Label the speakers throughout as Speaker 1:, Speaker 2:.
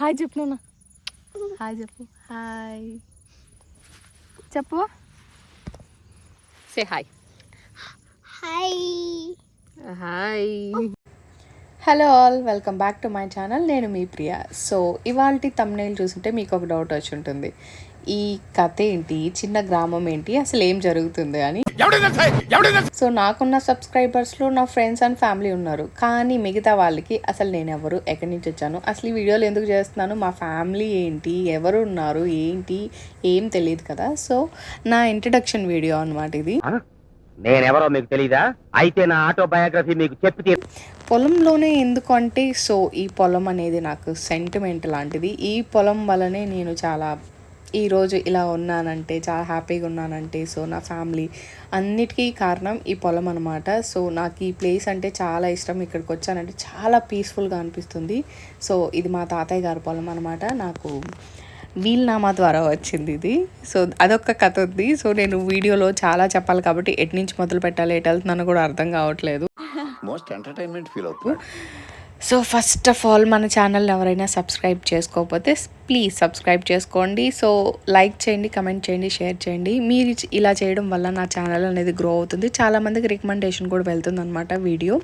Speaker 1: Hi చెప్పు నాన్న. Hi చెప్పు. హాయ్. చెప్పు. Say hi
Speaker 2: hi.
Speaker 1: Hi hello all welcome back to my channel నేను మీ ప్రియా. సో ఇవాళ తమ్నేల్ చూస్తుంటే మీకు ఒక డౌట్ వచ్చి ఉంటుంది. ఈ కథ ఏంటి? చిన్న గ్రామం ఏంటి? అసలు ఏం జరుగుతుంది అని. సో నాకున్న సబ్స్క్రైబర్స్లో నా ఫ్రెండ్స్ అండ్ ఫ్యామిలీ ఉన్నారు. కానీ మిగతా వాళ్ళకి అసలు నేను ఎవరు ఎక్కడి నుంచి వచ్చాను? అసలు ఈ వీడియోలు ఎందుకు చేస్తున్నాను? మా ఫ్యామిలీ ఏంటి? ఎవరు ఉన్నారు? ఏంటి? ఏం తెలియదు కదా? సో నా ఇంట్రడక్షన్ వీడియో అనమాట ఇది.
Speaker 3: నేనెవరో మీకు తెలీదా? అయితే నా ఆటోబయోగ్రఫీ మీకు చెప్పి
Speaker 1: పొలంలోనే ఎందుకంటే సో ఈ పొలం అనేది నాకు సెంటిమెంట్ లాంటిది. ఈ పొలం వల్లనే నేను చాలా ఈరోజు ఇలా ఉన్నానంటే చాలా హ్యాపీగా ఉన్నానంటే సో నా ఫ్యామిలీ అన్నిటికీ కారణం ఈ పొలం అనమాట సో నాకు ఈ ప్లేస్ అంటే చాలా ఇష్టం. ఇక్కడికి వచ్చానంటే చాలా పీస్ఫుల్గా అనిపిస్తుంది. సో ఇది మా తాతయ్య గారి పొలం అనమాట నాకు వీల్నామా ద్వారా వచ్చింది ఇది. సో అదొక కథ ఉంది. సో నేను వీడియోలో చాలా చెప్పాలి కాబట్టి ఎటు నుంచి మొదలు పెట్టాలి ఎటు వెళ్తున్నానో కూడా అర్థం కావట్లేదు.
Speaker 4: మోస్ట్ ఎంటర్టైన్మెంట్ ఫీల్ అవుతుంది.
Speaker 1: సో ఫస్ట్ ఆఫ్ ఆల్ మన ఛానల్ ఎవరైనా సబ్స్క్రైబ్ చేసుకోకపోతే ప్లీజ్ సబ్స్క్రైబ్ చేసుకోండి. సో లైక్ చేయండి కమెంట్ చేయండి షేర్ చేయండి. మీరు ఇలా చేయడం వల్ల నా ఛానల్ అనేది గ్రో అవుతుంది. చాలామందికి రికమెండేషన్ కూడా వెళ్తుంది అనమాట video.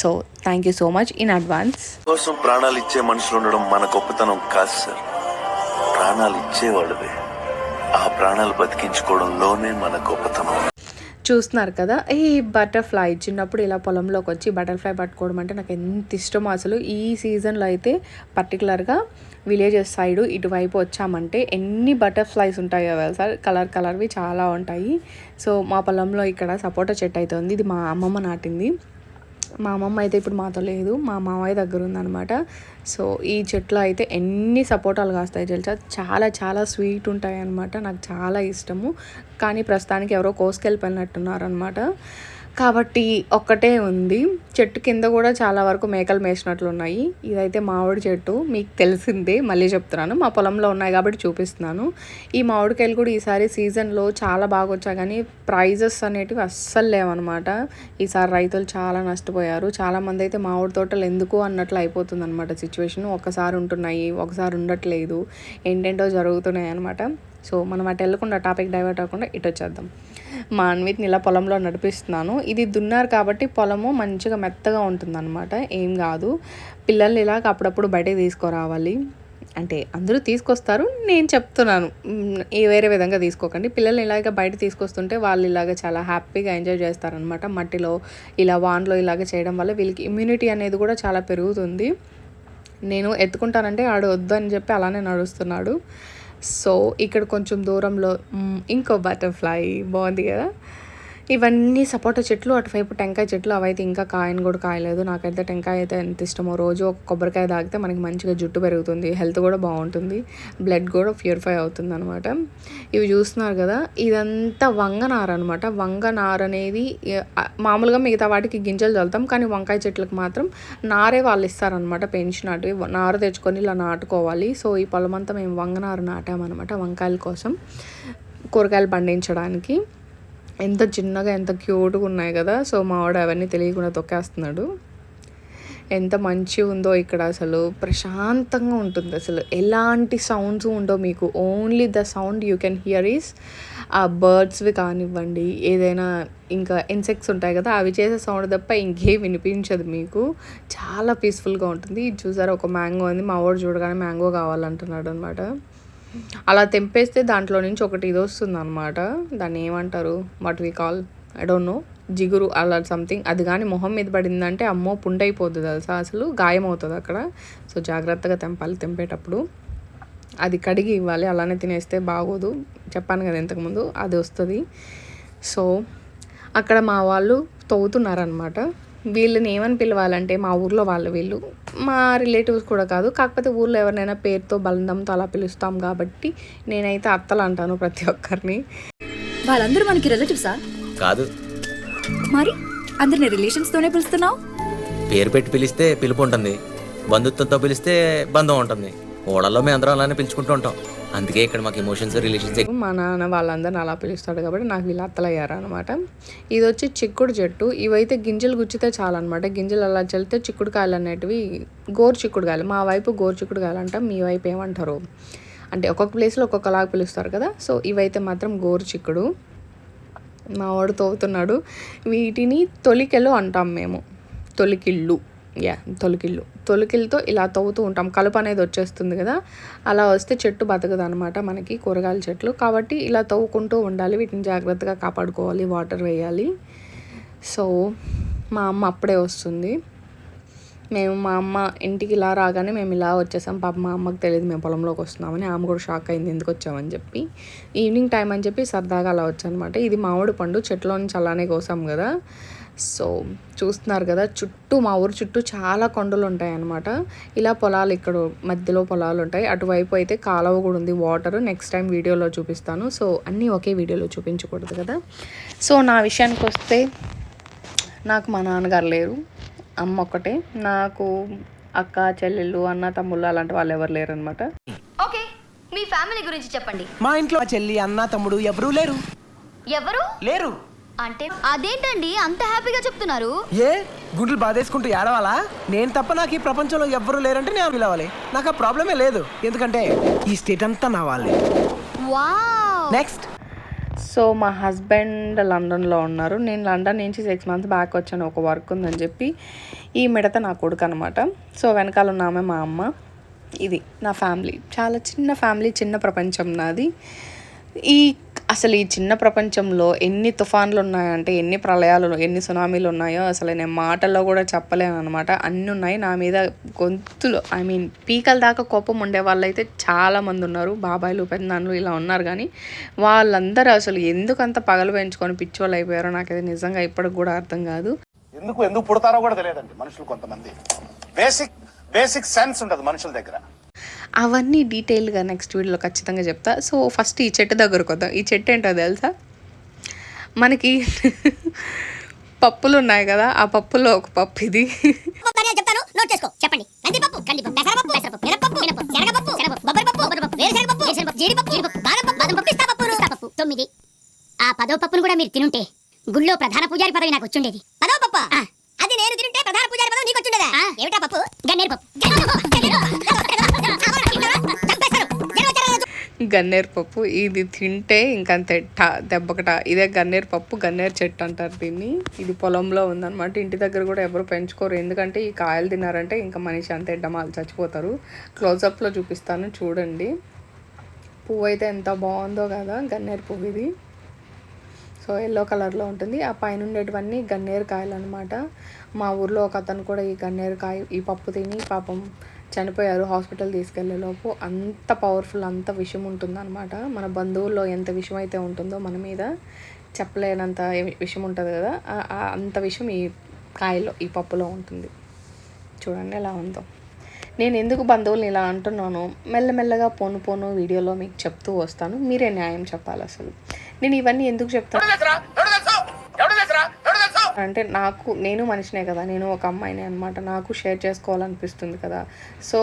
Speaker 1: So thank you so much in advance
Speaker 5: కోసం ప్రాణాలు ఇచ్చే మనుషులు ఉండడం మన గొప్పతనం కాదు సార్ ప్రాణాలు ఇచ్చేవాళ్ళవే. ఆ ప్రాణాలు బతికించుకోవడంలోనే మన గొప్పతనం.
Speaker 1: చూస్తున్నారు కదా ఈ బటర్ఫ్లై చిన్నప్పుడు ఇలా పొలంలోకి వచ్చి బటర్ఫ్లై పట్టుకోవడం అంటే నాకు ఎంత ఇష్టమో అసలు. ఈ సీజన్లో అయితే పర్టికులర్గా విలేజెస్ సైడ్ ఇటువైపు వచ్చామంటే ఎన్ని బటర్ఫ్లైస్ ఉంటాయో సార్ కలర్ కలర్వి చాలా ఉంటాయి. సో మా పొలంలో ఇక్కడ సపోటా చెట్టు అయితే ఉంది. ఇది మా అమ్మమ్మ నాటింది. మా అమ్మమ్మ అయితే ఇప్పుడు మాతో లేదు. మా మామయ్య దగ్గర ఉందన్నమాట. సో ఈ చెట్లు అయితే ఎన్ని సపోటాలు కాస్తాయి తెలుసా? చాలా చాలా స్వీట్ ఉంటాయి అన్నమాట నాకు చాలా ఇష్టము. కానీ ప్రస్తుతానికి ఎవరో కోసుకెళ్ళిపోయినట్టున్నారు అనమాట కాబట్టి ఒక్కటే ఉంది. చెట్టు కింద కూడా చాలా వరకు మేకలు మేసినట్లు ఉన్నాయి ఇదైతే మామిడి చెట్టు. మీకు తెలిసిందే. మళ్ళీ చెప్తున్నాను. మా పొలంలో ఉన్నాయి కాబట్టి చూపిస్తున్నాను. ఈ మామిడికాయలు కూడా ఈసారి సీజన్లో చాలా బాగా వచ్చాయి. కానీ ప్రైజెస్ అనేటివి అస్సలు లేవన్నమాట. ఈసారి రైతులు చాలా నష్టపోయారు. చాలామంది అయితే మామిడి తోటలు ఎందుకు అన్నట్లు అయిపోతుంది అనమాట సిచ్యువేషన్. ఒకసారి ఉంటున్నాయి ఒకసారి ఉండట్లేదు. ఏంటేంటో జరుగుతున్నాయి అనమాట సో మనం అటు వెళ్ళకుండా టాపిక్ డైవర్ట్ అవ్వకుండా ఇటు వచ్చేద్దాం. మా అన్విత్ని ఇలా పొలంలో నడిపిస్తున్నాను. ఇది దున్నారు కాబట్టి పొలము మంచిగా మెత్తగా ఉంటుందన్నమాట. ఏం కాదు. పిల్లల్ని ఇలాగ అప్పుడప్పుడు బయటకు తీసుకురావాలి. అంటే అందరూ తీసుకొస్తారు. నేను చెప్తున్నాను. ఏ వేరే విధంగా తీసుకోకండి. పిల్లల్ని ఇలాగ బయట తీసుకొస్తుంటే వాళ్ళు ఇలాగ చాలా హ్యాపీగా ఎంజాయ్ చేస్తారనమాట మట్టిలో ఇలా వాన్లో ఇలాగ చేయడం వల్ల వీళ్ళకి ఇమ్యూనిటీ అనేది కూడా చాలా పెరుగుతుంది. నేను ఎత్తుకుంటానంటే ఆడు వద్దు అని చెప్పి అలానే నడుస్తున్నాడు. సో ఇక్కడ కొంచెం దూరంలో ఇంకో బటర్ఫ్లై బాగుంది కదా? ఇవన్నీ సపోటా చెట్లు అటువైపు టెంకాయ చెట్లు అవైతే ఇంకా కాయని కూడా కాయలేదు. నాకైతే టెంకాయ అయితే ఎంత ఇష్టమో రోజు ఒక కొబ్బరికాయ తాగితే మనకి మంచిగా జుట్టు పెరుగుతుంది హెల్త్ కూడా బాగుంటుంది బ్లడ్ కూడా ప్యూరిఫై అవుతుంది అనమాట ఇవి చూస్తున్నారు కదా ఇదంతా వంగనార అనమాట వంగనార అనేది మామూలుగా మిగతా వాటికి గింజలు చల్లుతాం కానీ వంకాయ చెట్లకు మాత్రం నారే వాళ్ళు ఇస్తారనమాట పెంచిన అటు. నారు తెచ్చుకొని ఇలా నాటుకోవాలి. సో ఈ పొలమంతా మేము వంగనారు నాటామన్నమాట వంకాయల కోసం కూరగాయలు పండించడానికి. ఎంత చిన్నగా ఎంత క్యూట్గా ఉన్నాయి కదా. సో మా ఆవిడ అవన్నీ తెలియకుండా తొక్కేస్తున్నాడు. ఎంత మంచి ఉందో ఇక్కడ అసలు ప్రశాంతంగా ఉంటుంది. అసలు ఎలాంటి సౌండ్స్ ఉండవు మీకు. Only the sound you can hear is ఆ బర్డ్స్వి కానివ్వండి ఏదైనా ఇంకా ఇన్సెక్ట్స్ ఉంటాయి కదా అవి చేసే సౌండ్ తప్ప ఇంకేం వినిపించదు మీకు. చాలా పీస్ఫుల్గా ఉంటుంది. ఇది చూసారా ఒక మ్యాంగో ఉంది. మా వాడు చూడగానే మ్యాంగో కావాలంటున్నాడు అనమాట అలా తెంపేస్తే దాంట్లో నుంచి ఒకటి ఇది వస్తుంది అనమాట దాన్ని ఏమంటారు? What we call I don't know జిగురు అలా సంథింగ్. అది కానీ మొహం మీద పడిందంటే అమ్మో పుండైపోద్ది తెలుసా అసలు? గాయం అవుతుంది అక్కడ. సో జాగ్రత్తగా తెంపాలి తెంపేటప్పుడు. అది కడిగి ఇవ్వాలి అలానే తినేస్తే బాగోదు. చెప్పాను కదా ఇంతకుముందు అది వస్తుంది. సో అక్కడ మా వాళ్ళు తవ్వుతున్నారనమాట వీళ్ళని ఏమని పిలవాలంటే మా ఊర్లో వాళ్ళు వీళ్ళు మా రిలేటివ్స్ కూడా కాదు. కాకపోతే ఊర్లో ఎవరినైనా పేరుతో బలందంతో అలా పిలుస్తాం కాబట్టి నేనైతే అత్తలు అంటాను ప్రతి ఒక్కరిని.
Speaker 6: వాళ్ళందరూ మనకి రిలేటివ్సా?
Speaker 7: కాదు.
Speaker 6: మరి అందరిని రిలేషన్స్ తోనే పిలుస్తున్నావు?
Speaker 7: పేరు పెట్టి పిలిస్తే పిలుపు ఉంటుంది. బంధుత్వంతో పిలిస్తే బంధం ఉంటుంది. ఓడల్లో మేము అందరం అలానే పిలుచుకుంటూ ఉంటాం. అందుకే ఇక్కడ మాకు ఎమోషన్స్ రిలేషన్స్
Speaker 1: మా నాన్న వాళ్ళందరిని అలా పిలుస్తాడు కాబట్టి నాకు వీళ్ళు అత్తలయ్యారు అనమాట ఇది వచ్చి చిక్కుడు చెట్టు. ఇవైతే గింజలు గుచ్చితే చాలన్నమాట. గింజలు అలా చల్లితే చిక్కుడుకాయలు అనేటివి గోరు చిక్కుడుకాయలు మా వైపు గోరు చిక్కుడుకాయలు అంటాం మీ వైపు ఏమంటారు? అంటే ఒక్కొక్క ప్లేస్లో ఒక్కొక్కలాగా పిలుస్తారు కదా. సో ఇవైతే మాత్రం గోరు చిక్కుడు. మా వాడు తోగుతున్నాడు. వీటిని తొలికెలు అంటాం మేము. తొలికిళ్ళు. యా తొలికిళ్ళు తొలికిళ్ళతో ఇలా తవ్వుతూ ఉంటాం. కలుపు అనేది వచ్చేస్తుంది కదా. అలా వస్తే చెట్టు బతకదు అనమాట మనకి కూరగాయల చెట్లు. కాబట్టి ఇలా తవ్వుకుంటూ ఉండాలి. వీటిని జాగ్రత్తగా కాపాడుకోవాలి. వాటర్ వేయాలి. సో మా అమ్మ అప్పుడే వస్తుంది. మేము మా అమ్మ ఇంటికి ఇలా రాగానే మేము ఇలా వచ్చేసాం. పాప మా అమ్మకి తెలియదు మేము పొలంలోకి వస్తున్నామని. ఆమె కూడా షాక్ అయింది. ఎందుకు వచ్చామని చెప్పి. ఈవినింగ్ టైం అని చెప్పి సరదాగా అలా వచ్చానమాట. ఇది మామిడి పండు. చెట్లో నుంచి అలానే కోసాం కదా. సో చూస్తున్నారు కదా చుట్టూ మా ఊరు చుట్టూ చాలా కొండలు ఉంటాయి అన్నమాట ఇలా పొలాలు ఇక్కడ మధ్యలో పొలాలు ఉంటాయి. అటువైపు అయితే కాలువ కూడా ఉంది వాటర్. నెక్స్ట్ టైం వీడియోలో చూపిస్తాను. సో అన్నీ ఒకే వీడియోలో చూపించకూడదు కదా. సో నా విషయానికి వస్తే నాకు మా నాన్నగారు లేరు. అమ్మ ఒక్కటే. నాకు అక్క చెల్లెళ్ళు అన్న తమ్ముళ్ళు అలాంటి వాళ్ళు ఎవరు లేరు అనమాట
Speaker 8: ఓకే. మీ ఫ్యామిలీ గురించి చెప్పండి.
Speaker 9: మా ఇంట్లో చెల్లి అన్న తమ్ముడు ఎవరూ లేరు.
Speaker 8: ఎవరు?
Speaker 9: లేరు.
Speaker 8: అంటే అదేంటండి అంత హ్యాపీగా చెప్తున్నారు?
Speaker 9: ఏ? గుండెలు బాధేసుకుంటూ ఏడవాలా? నేను తప్ప నాకు ఈ ప్రపంచంలో ఎవ్వరూ లేరంటే నేను పిలవాలి. నాకు ఆ ప్రాబ్లమే లేదు. ఎందుకంటే ఈ స్టేట్ అంతా నా వాళ్ళే.
Speaker 8: వావ్!
Speaker 9: నెక్స్ట్.
Speaker 1: సో మా హస్బెండ్ లండన్లో ఉన్నారు. నేను లండన్ నుంచి సిక్స్ మంత్స్ బ్యాక్ వచ్చాను. ఒక వర్క్ ఉందని చెప్పి ఈ మిడత నా కొడుకు అనమాట సో వెనకాల ఉన్న ఆమె మా అమ్మ. ఇది నా ఫ్యామిలీ చాలా చిన్న ఫ్యామిలీ చిన్న ప్రపంచం నాది. ఈ అసలు ఈ చిన్న ప్రపంచంలో ఎన్ని తుఫాన్లు ఉన్నాయంటే ఎన్ని ప్రళయాలు ఎన్ని సునామీలు ఉన్నాయో అసలు నేను మాటల్లో కూడా చెప్పలేను అనమాట అన్నీ ఉన్నాయి నా మీద గొంతులు. ఐ మీన్ పీకల దాకా కోపం ఉండే వాళ్ళు అయితే చాలా ఉన్నారు. బాబాయిలు పెద్దనాన్నలు ఇలా ఉన్నారు కానీ వాళ్ళందరూ అసలు ఎందుకంత పగలు పెంచుకొని పిచ్చోళ్ళు అయిపోయారో నాకు అది నిజంగా ఇప్పటికి కూడా అర్థం కాదు.
Speaker 10: ఎందుకు ఎందుకు పుడతారో కూడా తెలియదండి మనుషులు కొంతమంది. బేసిక్ బేసిక్ సెన్స్ ఉండదు మనుషుల దగ్గర.
Speaker 1: అవన్నీ డీటెయిల్గా నెక్స్ట్ వీడియోలో ఖచ్చితంగా చెప్తా. సో ఫస్ట్ ఈ చెట్టు దగ్గరకు వద్దాం. ఈ చెట్టు ఏంటో తెలుసా? మనకి పప్పులు ఉన్నాయి కదా ఆ పప్పులో ఒక పప్పు ఇది.
Speaker 2: చెప్తాను నోట్ చేసుకో. చెప్పండి. కందిపప్పు కందిపప్పు పెసరపప్పు పెసరపప్పు మినపప్పు మినపప్పు శనగపప్పు శనగపప్పు బొబ్బరిపప్పు బొబ్బరిపప్పు వేరుశనగపప్పు వేరుశనగపప్పు జీడిపప్పు జీడిపప్పు బాదం పప్పు బాదం పప్పు పిస్తా పప్పు పిస్తా పప్పు తొమ్మిది. ఆ పదో పప్పును కూడా మీరు తినుంటే గుళ్ళో ప్రధాన పూజారి పదవి నాకు వచ్చుండేది. పదో పప్పు అది నేను తింటే ప్రధాన పూజారి పదవి నీకు వచ్చుండేదా? ఏమిటా పప్పు గన్నేరు పప్పు? గన్నేరు పప్పు, గన్నేరు పప్పు.
Speaker 1: ఇది తింటే ఇంకంతే. టా దెబ్బకట ఇదే గన్నేరు పప్పు గన్నేరు చెట్టు అంటారు దీన్ని. ఇది పొలంలో ఉందన్నమాట. ఇంటి దగ్గర కూడా ఎవరు పెంచుకోరు. ఎందుకంటే ఈ కాయలు తిన్నారంటే ఇంకా మనిషి అంతే డమాలు చచ్చిపోతారు. క్లోజప్లో చూపిస్తాను. చూడండి. పువ్వు అయితే ఎంత బాగుందో కదా గన్నేరు పువ్వు ఇది. సో ఎల్లో కలర్లో ఉంటుంది. ఆ పైన ఉండేటివన్నీ గన్నేరు కాయలు అనమాట మా ఊర్లో ఒక అతను కూడా ఈ గన్నేరు కాయ ఈ పప్పు తిని పాపం చనిపోయారు హాస్పిటల్ తీసుకెళ్ళేలోపు అంత పవర్ఫుల్ అంత విషం ఉంటుందన్నమాట. మన బంధువుల్లో ఎంత విషయం అయితే ఉంటుందో మన మీద చెప్పలేనంత విషయం విషం ఉంటుంది కదా. ఆ- అంత విషం ఈ కాయలో ఈ పప్పులో ఉంటుంది. చూడండి ఎలా ఉందో. నేను ఎందుకు బంధువుల్ని ఇలా అంటున్నాను మెల్లమెల్లగా పోను పోను వీడియోలో మీకు చెప్తూ వస్తాను. మీరే న్యాయం చెప్పాలి అసలు. నేను ఇవన్నీ ఎందుకు చెప్తాను అంటే నాకు నేను మనిషినే కదా నేను ఒక అమ్మాయినే అనమాట నాకు షేర్ చేసుకోవాలనిపిస్తుంది కదా. So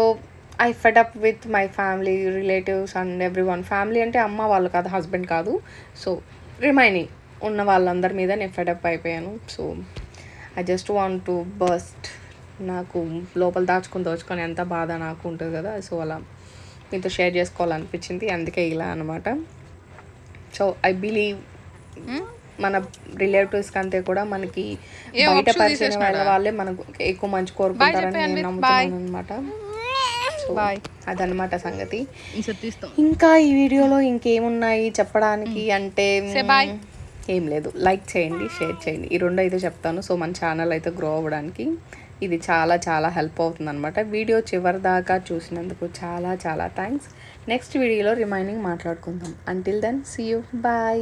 Speaker 1: I fed up with my family relatives and everyone family అంటే అమ్మ వాళ్ళు కాదు హస్బెండ్ కాదు. సో రిమైనింగ్ ఉన్న వాళ్ళందరి మీద నేను ఫెడప్ అయిపోయాను. So I just want to burst నాకు లోపల దాచుకుని దోచుకొని ఎంత బాధ నాకు ఉంటుంది కదా. సో అలా మీతో షేర్ చేసుకోవాలనిపించింది. అందుకే ఇలా అనమాట సో ఐ బిలీవ్ మన రిలేటివ్స్ కంటే కూడా మనకి బయట పరిచయం వాళ్ళ వాళ్ళే మనకు ఎక్కువ మంచి కోరుకుంటారని నేను నమ్ముతున్నాను అనమాట సో అదనమాట సంగతి. ఇంకా ఈ వీడియోలో ఇంకేమున్నాయి చెప్పడానికి అంటే మ్, ఏం లేదు. లైక్ చేయండి షేర్ చేయండి. ఈ రెండు అయితే చెప్తాను. సో మన ఛానల్ అయితే గ్రో అవ్వడానికి ఇది చాలా చాలా హెల్ప్ అవుతుంది అనమాట వీడియో చివరి దాకా చూసినందుకు చాలా చాలా థ్యాంక్స్ నెక్స్ట్ వీడియోలో రిమైనింగ్ మాట్లాడుకుందాం. Until then see you bye